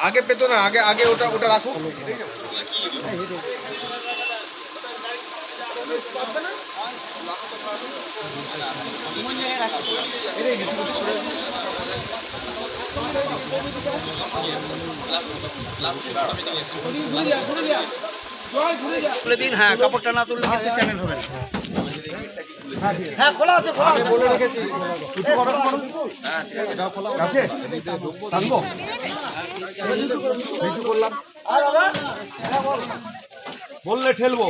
আগে পেতো না আগে আগে ওটা ওটা রাখো তুলে দিন হ্যাঁ কাপড়টা না তুললে কিন্তু চ্যানেল হবে না হ্যাঁ খোলা আছে খোলা আছে। বলে রেখেছি। কিছু করো খোলা আছে কিছু করলাম। বললে ঠেলবো।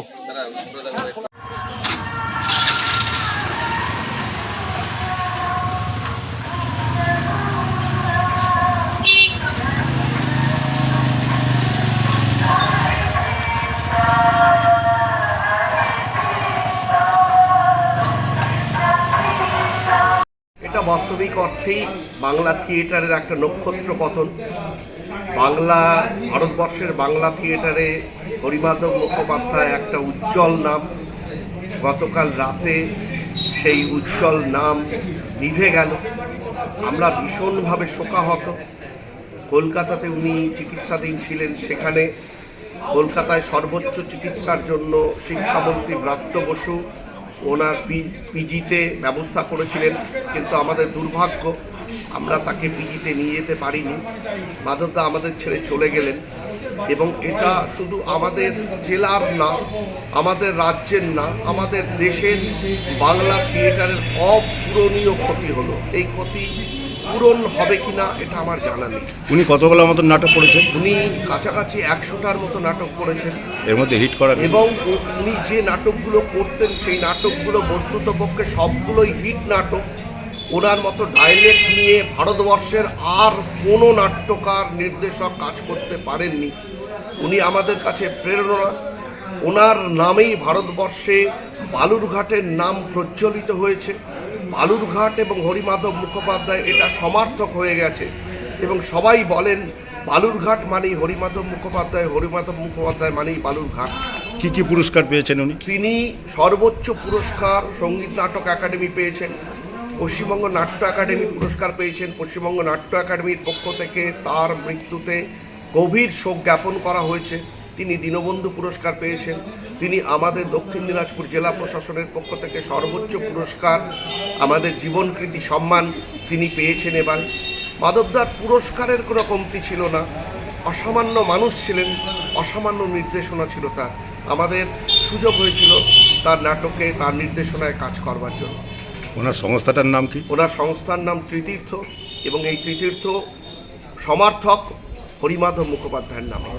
বাস্তবিক অর্থেই বাংলা থিয়েটারের একটা নক্ষত্র পতন। বাংলা, ভারতবর্ষের বাংলা থিয়েটারে হরিমাধব মুখোপাধ্যায় একটা উজ্জ্বল নাম। গতকাল রাতে সেই উজ্জ্বল নাম নিভে গেল। আমরা ভীষণভাবে শোকাহত। কলকাতাতে উনি চিকিৎসাধীন ছিলেন সেখানে। কলকাতায় সর্বোচ্চ চিকিৎসার জন্য শিক্ষামন্ত্রী ব্রাত্য বসু ওনার পিজিতে ব্যবস্থা করেছিলেন, কিন্তু আমাদের দুর্ভাগ্য, আমরা তাকে পিজিতে নিয়ে যেতে পারিনি। মাধবদা আমাদের ছেড়ে চলে গেলেন, এবং এটা শুধু আমাদের জেলার না, আমাদের রাজ্যের না, আমাদের দেশের বাংলা থিয়েটারের অপূরণীয় ক্ষতি হলো। এই ক্ষতি পূরণ হবে কিনা এটা আমার জানা নেই। উনি কতগুলো মতন নাটক করেছেন? উনি কাছাকাছি একশোটার মতো নাটক করেছেন। এর মধ্যে হিট করা এবং উনি যে নাটকগুলো করতেন সেই নাটকগুলো বস্তুত পক্ষে সবগুলোই হিট নাটক। ওনার মতো ডাইলেক্ট নিয়ে ভারতবর্ষের আর কোনো নাট্যকার নির্দেশক কাজ করতে পারেননি। উনি আমাদের কাছে প্রেরণা। ওনার নামেই ভারতবর্ষে বালুরঘাটের নাম প্রজ্বলিত হয়েছে। বালুরঘাট এবং হরিমাধব মুখোপাধ্যায় এটা সমার্থক হয়ে গেছে। এবং সবাই বলেন বালুরঘাট মানেই হরিমাধব মুখোপাধ্যায় হরিমাধব মুখোপাধ্যায় মানেই বালুরঘাট কি কি পুরস্কার পেয়েছেন উনি? তিনি সর্বোচ্চ পুরস্কার সংগীত নাটক একাডেমি পেয়েছেন পশ্চিমবঙ্গ নাট্য একাডেমি পুরস্কার পেয়েছেন পশ্চিমবঙ্গ নাট্য একাডেমির পক্ষ থেকে তার মৃত্যুতে গভীর শোক জ্ঞাপন করা হয়েছে। তিনি দীনবন্ধু পুরস্কার পেয়েছেন। তিনি আমাদের দক্ষিণ দিনাজপুর জেলা প্রশাসনের পক্ষ থেকে সর্বোচ্চ পুরস্কার আমাদের জীবনকৃতি সম্মান তিনি পেয়েছেন এবার। মাধবদার পুরস্কারের কোনো কমতি ছিল না। অসামান্য মানুষ ছিলেন অসামান্য নির্দেশনা ছিল তার। আমাদের সুযোগ হয়েছিল তার নাটকে তার নির্দেশনায় কাজ করবার জন্য। ওনার সংস্থাটার নাম কি? ওনার সংস্থার নাম তৃতীর্থ এবং এই তৃতীর্থ সমার্থক হরিমাধব মুখোপাধ্যায়ের নামে।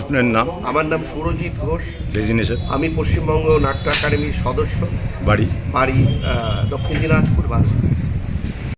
আপনার নাম? আমার নাম সুরজিৎ ঘোষ। ডেজিনেশন আমি পশ্চিমবঙ্গ নাট্য একাডেমির সদস্য। বাড়ি? বাড়ি দক্ষিণ দিনাজপুর বালুরঘাট